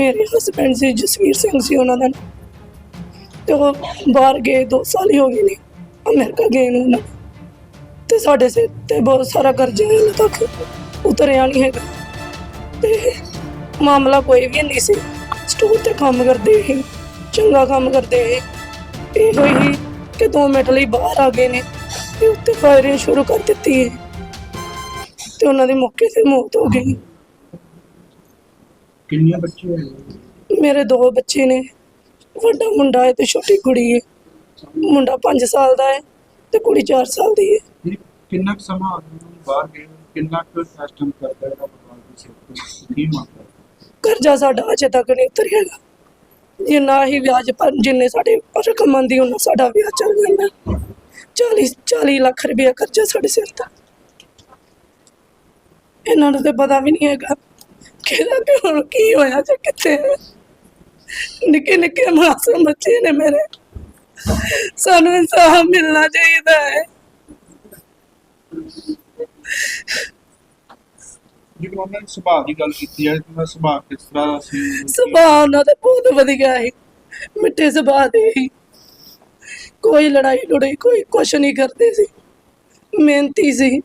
ਮੇਰੇ ਹਸਬੰਡ ਸੀ, ਜਸਵੀਰ ਸਿੰਘ ਸੀ ਉਹਨਾਂ ਦਾ। ਤੇ ਉਹ ਬਾਹਰ ਗਏ 2 ਸਾਲ ਹੀ ਹੋ ਗਏ ਨੇ। ਅਮਰੀਕਾ ਗਏ ਨੇ ਉਹਨਾਂ ਤੇ ਸਾਡੇ ਸਿਰ ਤੇ ਬਹੁਤ ਸਾਰਾ ਕਰਜ਼ਾ ਹੈ, ਹਾਲੇ ਤੱਕ ਉਤਰਿਆ ਨਹੀਂ ਹੈਗਾ। ਤੇ ਮਾਮਲਾ ਕੋਈ ਵੀ ਨਹੀਂ ਸੀ। ਸਟੋਰ ਤੇ ਕੰਮ ਕਰਦੇ ਸੀ, ਚੰਗਾ ਕੰਮ ਕਰਦੇ ਸੀ। ਇਹੋ ਹੀ ਕਿ 2 ਮਿੰਟ ਲਈ ਬਾਹਰ ਆ ਗਏ ਨੇ ਤੇ ਉੱਤੇ ਫਾਇਰਿੰਗ ਸ਼ੁਰੂ ਕਰ ਦਿੱਤੀ ਹੈ। ਤੇ ਉਹਨਾਂ ਦੀ ਮੌਕੇ ਤੇ ਮੌਤ ਹੋ ਗਈ। ਕਿੰਨੇ ਬੱਚੇ ਹੋਏ ਮੇਰੇ ਦੋ ਬੱਚੇ ਨੇ। ਵੱਡਾ ਮੁੰਡਾ ਹੈ ਤੇ ਛੋਟੀ ਕੁੜੀ ਹੈ। ਮੁੰਡਾ 5 ਸਾਲ ਦਾ ਹੈ ਤੇ ਕੁੜੀ 4 ਸਾਲ ਦੀ ਹੈ। ਕਿੰਨਾ ਕੁ ਸਮਾਂ ਨੂੰ ਬਾਹਰ ਗਏ ਨੂੰ? ਕਿੰਨਾ ਕੁ ਸਿਸਟਮ ਕਰਦਾ ਹੈ ਪਰਿਵਾਰ ਦੇ ਸਿਰ ਤੇ ਕੀ ਮੰਗਦਾ ਕਰਜ਼ਾ ਸਾਡਾ ਅਜੇ ਤੱਕ ਨਹੀਂ ਉਤਰਿਆ ਹੈਗਾ ਜਿੰਨਾ ਹੀ ਵਿਆਜ ਪਰ ਜਿੰਨੇ ਸਾਡੇ ਰਕਮ ਆਉਂਦੀ ਉਹਨਾਂ ਸਾਡਾ ਵਿਆਜ ਚੱਲ ਜਾਂਦਾ। 40 40 ਲੱਖ ਰੁਪਏ ਕਰਜ਼ਾ ਸਾਡੇ ਸਿਰ ਤੇ। ਇਹਨਾਂ ਨੂੰ ਤੇ ਪਤਾ ਵੀ ਨਹੀਂ ਹੈਗਾ। ਕਿਹਦਾ ਤੇ ਹੁਣ ਕੀ ਹੋਇਆ ਜਾਂ ਕਿੱਥੇ। ਨਿੱਕੇ ਨਿੱਕੇ ਮਾਸੂਮ ਬੱਚੇ ਨੇ ਮੇਰੇ। ਸਾਨੂੰ ਇਨਸਾਫ ਮਿਲਣਾ ਚਾਹੀਦਾ ਹੈ। ਜਿਵੇਂ ਉਹਨਾਂ ਨੇ ਸੁਭਾਅ ਦੀ ਗੱਲ ਕੀਤੀ ਹੈ ਕਿ ਸੁਭਾਅ ਕਿਸ ਤਰ੍ਹਾਂ ਦਾ ਸੀ? ਸੁਭਾਅ ਉਹਨਾਂ ਦਾ ਬਹੁਤ ਵਧੀਆ ਹੈ ਮਿੱਠੇ ਸੁਭਾਅ ਦੇ ਹੀ ਕੋਈ ਲੜਾਈ ਲੜਾਈ ਕੋਈ ਕੁਛ ਨਹੀਂ ਕਰਦੇ ਸੀ। ਮਿਹਨਤੀ ਸੀ।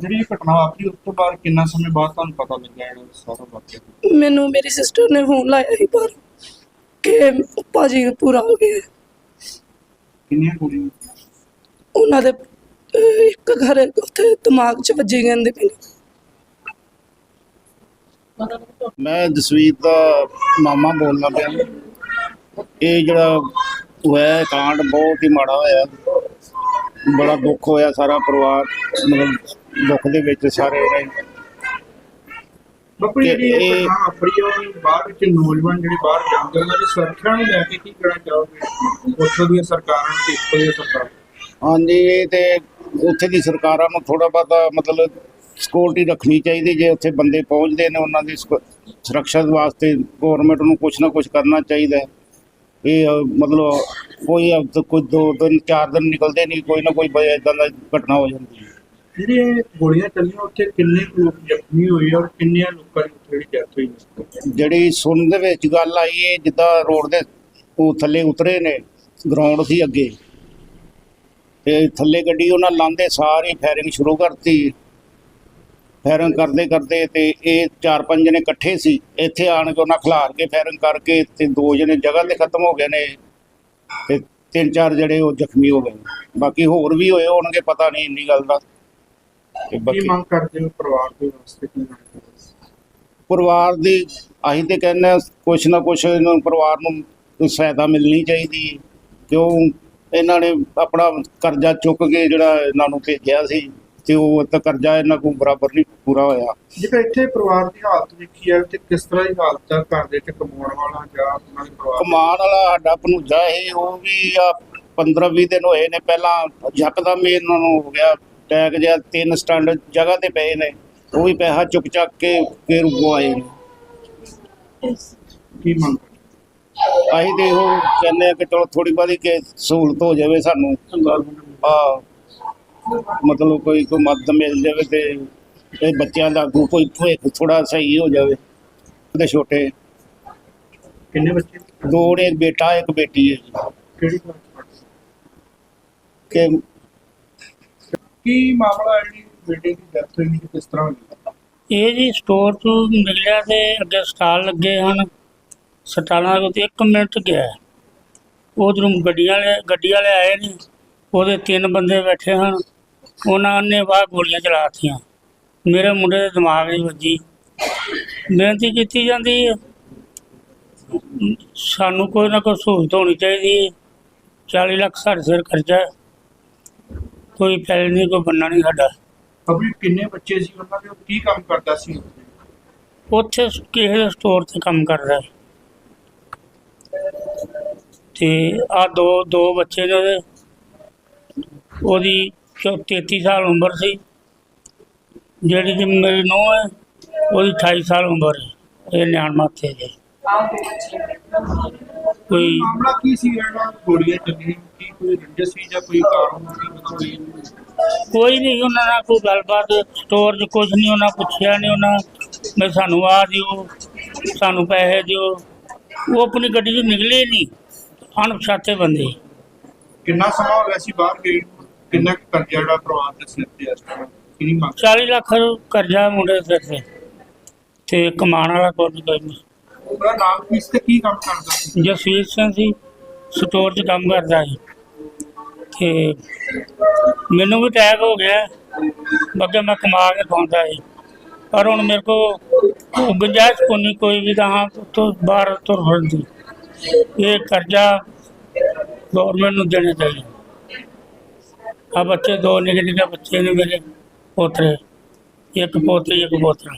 ਜਿਹੜੀ ਇਹ ਘਟਨਾ ਵਾਪਰੀ ਉਸ ਤੋਂ ਬਾਅਦ ਕਿੰਨਾ ਸਮੇਂ ਬਾਅਦ ਤੁਹਾਨੂੰ ਪਤਾ ਲੱਗਿਆ ਜਿਹੜਾ ਸਾਰਾ ਵਾਕਿਆ ਮੈਨੂੰ ਮੇਰੀ ਸਿਸਟਰ ਨੇ ਫੋਨ ਲਾਇਆ ਸੀ ਪਰ ਕਿ ਭਾਜੀ ਪੂਰਾ ਹੋ ਗਿਆ ਕਿੰਨੀਆਂ ਕੁੜੀਆਂ ਉਹਨਾਂ ਦੇ ਅਹ, ਇੱਕ ਘਰ ਉੱਥੇ ਦਿਮਾਗ 'ਚ ਵੱਜੀ ਪਏ ਨੇ। ਮੈਂ ਜਸਵੀਰ ਦਾ ਮਾਮਾ ਬੋਲਦਾ ਪਿਆ। ਇਹ ਜਿਹੜਾ ਹੋਇਆ ਇਹ ਕਾਂਡ ਬਹੁਤ ਹੀ ਮਾੜਾ ਹੋਇਆ। ਬੜਾ ਦੁੱਖ ਹੋਇਆ ਸਾਰਾ ਪਰਿਵਾਰ ਮਤਲਬ ਦੁੱਖ ਦੇ ਵਿੱਚ ਸਾਰੇ ਰਹੇ। ਬਾਪੂ ਕਿ ਜਿਹੜੀ ਇਹ ਇਹ- ਘਟਨਾ ਵਾਪਰੀ ਹੈ ਉਹ ਬਾਹਰ ਵਿੱਚ ਨੌਜਵਾਨ ਜਿਹੜੇ ਬਾਹਰ ਜਾਂਦੇ ਉਹਨਾਂ ਦੀ ਸੁਰੱਖਿਆ ਨੂੰ ਲੈ ਕੇ ਕੀ ਕਹਿਣਾ ਚਾਹੋਗੇ? ਉੱਥੋਂ ਦੀਆਂ ਸਰਕਾਰਾਂ ਤੇ ਇੱਥੋਂ ਦੀਆਂ ਸਰਕਾਰਾਂ? ਹਾਂਜੀ ਇਹ ਤੇ ਉੱਥੇ ਦੀ ਸਰਕਾਰਾਂ ਨੂੰ ਥੋੜਾ ਬਹੁਤਾ ਮਤਲਬ ਸਿਕਿਉਰਿਟੀ ਰੱਖਣੀ ਚਾਹੀਦੀ ਜੇ ਉੱਥੇ ਬੰਦੇ ਪਹੁੰਚਦੇ ਨੇ ਉਹਨਾਂ ਦੀ ਸੁਰੱਖਿਆ ਵਾਸਤੇ ਗਵਰਨਮੈਂਟ ਨੂੰ ਕੁਝ ਨਾ ਕੁਝ ਕਰਨਾ ਚਾਹੀਦਾ। ਹੈ ਇਹ ਮਤਲਬ ਕੋਈ ਕੋਈ ਦੋ ਦਿਨ ਚਾਰ ਦਿਨ ਨਿਕਲਦੇ ਨਹੀਂ ਕੋਈ ਨਾ ਕੋਈ ਇਦਾਂ ਦਾ ਘਟਨਾ ਹੋ ਜਾਂਦੀ ਹੈ। ਜਿਹੜੇ ਗੋਲੀਆਂ ਚੱਲੀਆਂ, ਉੱਥੇ ਕਿੰਨੇ ਕੁ ਲੋਕ ਜ਼ਖਮੀ ਹੋਏ ਔਰ ਕਿੰਨਿਆਂ ਲੋਕਾਂ ਦੀ ਉੱਥੇ ਜਿਹੜੀ ਡੈਥ ਹੋਈ ਹੈ? ਜਿਹੜੀ ਸੁਣਨ ਦੇ ਵਿੱਚ ਗੱਲ ਆਈ ਹੈ, ਜਿੱਦਾਂ ਰੋਡ ਦੇ ਉਹ ਥੱਲੇ ਉਤਰੇ ਨੇ ਗਰਾਊਂਡ ਸੀ ਅੱਗੇ। ਤੇ ਥੱਲੇ ਗੱਡੀ ਉਹਨਾਂ ਲਾਂਦੇ, ਸਾਰੀ ਫਾਇਰਿੰਗ ਸ਼ੁਰੂ ਕਰਤੀ। ਫਾਇਰਿੰਗ ਕਰਦੇ ਕਰਦੇ ਤੇ ਇਹ ਚਾਰ ਪੰਜ ਜਣੇ ਇਕੱਠੇ ਸੀ। ਇੱਥੇ ਆਣ ਕੇ ਉਹਨਾਂ ਖਿਲਾਰ ਕੇ ਫਾਇਰਿੰਗ ਕਰਕੇ ਤੇ ਦੋ ਜਣੇ ਜਗ੍ਹਾ ਤੇ ਖਤਮ ਹੋ ਗਏ ਨੇ। ਤੇ ਤਿੰਨ ਚਾਰ ਜਿਹੜੇ ਉਹ ਜ਼ਖਮੀ ਹੋ ਗਏ ਬਾਕੀ ਹੋਰ ਵੀ ਹੋਏ ਹੋਣਗੇ, ਪਤਾ ਨਹੀਂ ਇੰਨੀ ਗੱਲ ਦਾ। ਤੇ ਕੀ ਬਾਕੀ ਮੰਗ ਕਰਦੇ ਹੋ ਪਰਿਵਾਰ ਦੇ ਵਾਸਤੇ ਕੀ ਮੰਗ ਕਰਦੇ ਹੋ? ਪਰਿਵਾਰ ਦੀ ਅਸੀਂ ਤੇ ਕਹਿੰਦੇ ਹਾਂ ਕੁਛ ਨਾ ਕੁਛ ਇਹਨਾਂ ਨੂੰ ਪਰਿਵਾਰ ਨੂੰ ਸਹਾਇਤਾ ਮਿਲਣੀ ਚਾਹੀਦੀ ਹੈ। ਕਿਉਂ ਇਹਨਾਂ ਨੇ ਆਪਣਾ ਕਰਜ਼ਾ ਚੁੱਕ ਕੇ ਜਿਹੜਾ ਇਹਨਾਂ ਨੂੰ ਭੇਜਿਆ ਸੀ ਤੇ ਉਹ ਤਾਂ ਕਰਜ਼ਾ ਇਹਨਾਂ ਕੋਲ ਬਰਾਬਰ ਨਹੀਂ ਪੂਰਾ ਹੋਇਆ। ਜਿਹੜਾ ਇੱਥੇ ਪਰਿਵਾਰ ਦੀ ਹਾਲਤ ਦੇਖੀ ਹੈ ਤੇ ਕਿਸ ਤਰ੍ਹਾਂ ਦੀ ਹਾਲਤ ਹੈ ਘਰ ਦੇ ਤੇ ਕਮਾਉਣ ਵਾਲਾ ਜਾਂ ਉਹਨਾਂ ਦੇ ਪਰਿਵਾਰ ਕਮਾਨ ਵਾਲਾ ਸਾਡਾ ਭਣੂਜਾ ਇਹ ਉਹ ਵੀ ਆ 15 20 ਦਿਨ ਹੋਏ ਨੇ ਪਹਿਲਾਂ ਯਕਦਮ ਹੀ ਇਹਨਾਂ ਨੂੰ ਹੋ ਗਿਆ। ਟੈਗ ਜਿਹਾ ਤਿੰਨ ਸਟੈਂਡ ਜਗ੍ਹਾ ਤੇ ਪਏ ਨੇ ਉਹ ਵੀ ਪੈਸਾ ਚੁੱਕ ਚੱਕ ਕੇ ਫਿਰ ਆਏ ਨੇ। ਕੀ ਮੰਗ ਅਸੀਂ ਤੇ ਇਹੋ ਕਹਿੰਦੇ ਆ ਕਿ ਚਲੋ ਥੋੜੀ ਬਾਦੀ ਕਿ ਸਹੂਲਤ ਹੋ ਜਾਵੇ ਸਾਨੂੰ। ਆ ਮਤਲਬ ਕੋਈ ਕੋਈ ਮਦਦ ਮਿਲ ਜਾਵੇ ਤੇ ਇਹ ਬੱਚਿਆਂ ਦਾ ਅੱਗੋਂ ਕੋਈ ਭਵਿੱਖ ਥੋੜਾ ਸਹੀ ਹੋ ਜਾਵੇ ਤੇ ਛੋਟੇ। ਕਿੰਨੇ ਬੱਚੇ? ਦੋ ਨੇ ਇੱਕ ਬੇਟਾ ਇੱਕ ਬੇਟੀ ਹੈ ਜੀ। ਕਿਹੜੀ ਕਲਾਸ ਕਿ ਕੀ ਮਾਮਲਾ ਹੈ ਜਿਹੜੀ ਬੇਟੇ ਦੀ ਡੈਥ ਹੋਈ ਕਿ ਕਿਸ ਤਰ੍ਹਾਂ ਹੋਈ? ਇਹ ਜੀ ਸਟੋਰ ਤੋਂ ਮਿਲਿਆ ਤੇ ਅੱਗੇ ਸਟਾਲ ਲੱਗੇ ਹਨ। ਸਟਾਲਾਂ ਦੇ ਉੱਤੇ 1 ਮਿੰਟ ਗਿਆ ਉਧਰੋਂ ਗੱਡੀਆਂ ਵਾਲੇ, ਗੱਡੀ ਵਾਲੇ ਆਏ ਨੇ। ਉਹਦੇ ਤਿੰਨ ਬੰਦੇ ਬੈਠੇ ਹਨ। ਉਹਨਾਂ ਨੇ ਬਾਹਰ ਗੋਲੀਆਂ ਚਲਾਤੀਆਂ ਮੇਰੇ ਮੁੰਡੇ ਦੇ ਦਿਮਾਗ 'ਚ ਵੱਜੀ। ਬੇਨਤੀ ਕੀਤੀ ਜਾਂਦੀ ਹੈ। ਸਾਨੂੰ ਕੋਈ ਨਾ ਕੋਈ ਸਹੂਲਤ ਹੋਣੀ ਚਾਹੀਦੀ ਹੈ। 40 ਲੱਖ ਸਾਡੇ ਸਿਰ ਖਰਚਾ ਹੈ। ਕੋਈ ਪੈਸੇ ਨਹੀਂ ਕੋਈ ਬੰਨਾ ਨਹੀਂ ਸਾਡਾ। ਅਭੀ ਕਿੰਨੇ ਬੱਚੇ ਸੀ ਉਹਨਾਂ ਦੇ ਉਹ ਕੀ ਕੰਮ ਕਰਦਾ ਸੀ? ਉੱਥੇ ਕਿਸੇ ਸਟੋਰ ਤੇ ਕੰਮ ਕਰਦਾ। ਤੇ ਆ ਦੋ ਦੋ ਬੱਚੇ ਨੇ ਉਹਦੇ। ਉਹਦੀ ਚੌ- 33 ਸਾਲ ਉਮਰ ਸੀ। ਜਿਹੜੀ ਕਿ ਮੇਰੀ ਨੂੰਹ ਹੈ ਉਹਦੀ 28 ਸਾਲ ਉਮਰ ਹੈ ਇਹ ਨਿਆਣ ਮਾਥੇ ਦੇ। ਕੋਈ ਮਾਮਲਾ ਕੀ ਸੀ ਜਿਹੜਾ ਗੋਲੀਆਂ ਚੱਲੀਆਂ? ਕੀ ਕੋਈ ਰੰਜਿਸ਼ ਸੀ ਜਾਂ ਕੋਈ ਕਾਰਨ ਸੀ? ਕੋਈ ਕੋਈ ਨਹੀਂ ਉਹਨਾਂ ਨਾਲ ਕੋਈ ਗੱਲਬਾਤ ਸਟੋਰ 'ਚ ਕੁਝ ਨਹੀਂ ਉਹਨਾਂ ਪੁੱਛਿਆ ਨਹੀਂ ਉਹਨਾਂ ਮੈਂ ਸਾਨੂੰ ਆ ਦਿਓ ਸਾਨੂੰ ਪੈਸੇ ਦਿਓ। ਉਹ ਆਪਣੀ ਗੱਡੀ 'ਚੋਂ ਨਿਕਲੇ ਨਹੀਂ ਅਣਪਛਾਤੇ ਬੰਦੇ। ਕਿੰਨਾ ਸਮਾਂ ਹੋ ਗਿਆ ਸੀ ਬਾਹਰ ਗਏ? ਕਿੰਨਾ ਕਰਜ਼ਾ ਜਿਹੜਾ ਪਰਿਵਾਰ ਦੇ ਸਿਰ ਤੇ ਇਸ ਟਾਈਮ ਕਿੰਨੀ ਮੰਗ? 40 ਲੱਖ ਕਰਜ਼ਾ ਮੁੰਡੇ ਦੇ ਸਿਰ ਤੇ ਤੇ ਕਮਾਉਣ ਵਾਲਾ ਕੋਈ ਨਹੀਂ। ਉਹਦਾ ਨਾਮ ਕੀ ਤੇ ਕੀ ਕੰਮ ਕਰਦਾ ਸੀ? ਜਸਵੀਰ ਸਿੰਘ ਸੀ ਸਟੋਰ 'ਚ ਕੰਮ ਕਰਦਾ ਸੀ ਤੇ ਮੈਨੂੰ ਵੀ ਅਟੈਕ ਹੋ ਗਿਆ। ਅੱਗੇ ਮੈਂ ਕਮਾ ਕੇ ਖਾਂਦਾ ਸੀ ਪਰ ਹੁਣ ਮੇਰੇ ਕੋ ਗੁੰਜਾਇਸ਼ ਕੋਈ ਨਹੀਂ ਕੋਈ ਵੀ ਤਾਂ ਤੋਂ ਬਾਹਰ ਤੁਰ ਫਿਰਦੀ। ਇਹ ਕਰਜ਼ਾ ਗਵਰਨਮੈਂਟ ਨੂੰ ਦੇਣਾ ਚਾਹੀਦਾ। ਆ ਬੱਚੇ, ਦੋ ਨਿੱਕੇ ਨਿੱਕੇ ਬੱਚੇ ਨੇ ਮੇਰੇ ਪੋਤਰੇ। ਇੱਕ ਪੋਤੀ, ਇੱਕ ਪੋਤਰਾ।